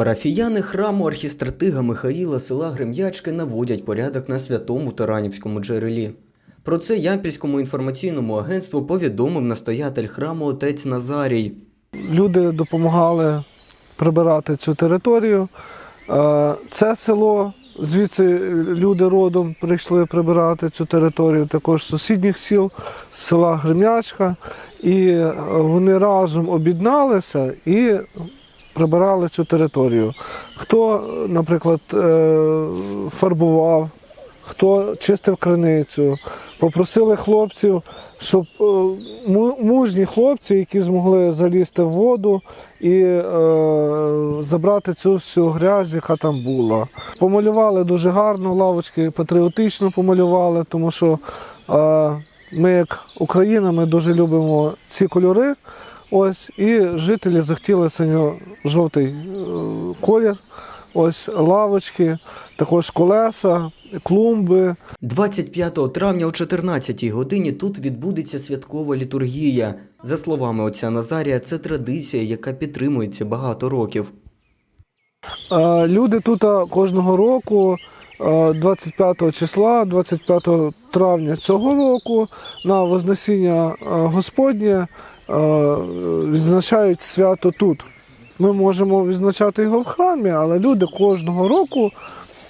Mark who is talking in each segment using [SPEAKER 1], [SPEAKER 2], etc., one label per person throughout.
[SPEAKER 1] Парафіяни храму архістратига Михаїла села Грем'ячки наводять порядок на святому Таранівському джерелі. Про це Ямпільському інформаційному агентству повідомив настоятель храму отець Назарій.
[SPEAKER 2] Люди допомагали прибирати цю територію. Е, Це село, звідси люди родом прийшли прибирати цю територію, також сусідніх сіл, села Гремячка. І е, вони разом об'єдналися і прибирали цю територію. Хто, наприклад, е, фарбував, хто чистив криницю, попросили хлопців, щоб е, мужні хлопці, які змогли залізти в воду і е, забрати цю всю грязь, яка там була. Помалювали дуже гарно, лавочки патріотично помалювали, тому що ми, як Україна, ми дуже любимо ці кольори. Ось, і жителі захотіли синьо-жовтий е, колір. Ось лавочки, також колеса, клумби.
[SPEAKER 1] 25 травня о 14 годині тут відбудеться святкова літургія. За словами отця Назарія, це традиція, яка підтримується багато років.
[SPEAKER 2] Люди тут кожного року, е, 25 числа, 25 травня цього року, на Вознесіння Господнє відзначають свято тут. Ми можемо відзначати його в храмі, але люди кожного року,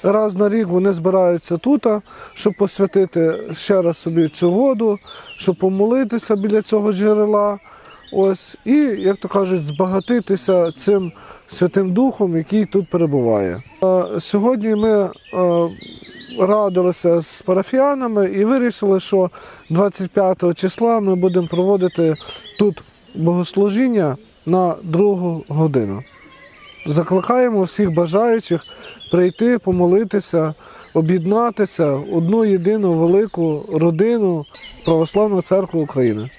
[SPEAKER 2] раз на рік вони збираються тут, щоб посвятити ще раз собі цю воду, щоб помолитися біля цього джерела. Ось, і, як то кажуть, збагатитися цим Святим Духом, який тут перебуває. Сьогодні ми радилися з парафіянами і вирішили, що 25 числа ми будемо проводити тут богослужіння на другу годину. Закликаємо всіх бажаючих прийти, помолитися, об'єднатися в одну єдину велику родину Православної церкви України.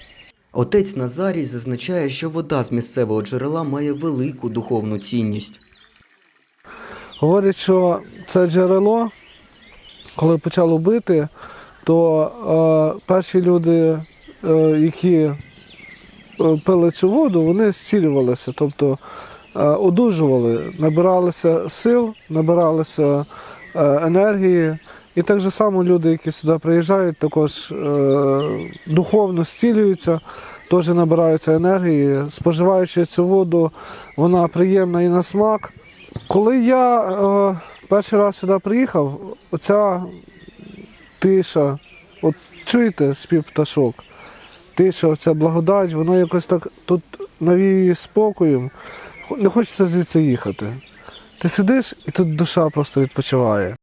[SPEAKER 1] Отець Назарій зазначає, що вода з місцевого джерела має велику духовну цінність.
[SPEAKER 2] Говорять, що це джерело, коли почало бити, то е, перші люди, е, які е, пили цю воду, вони зцілювалися, тобто е, одужували, набиралися сил, набиралися е, енергії. І так же само люди, які сюди приїжджають, також е, духовно зцілюються, теж набираються енергії. Споживаючи цю воду, вона приємна і на смак. Коли я е, перший раз сюди приїхав, оця тиша, от чуєте спів пташок, тиша, оця благодать, воно якось так тут навіює спокоєм. Не хочеться звідси їхати. Ти сидиш і тут душа просто відпочиває.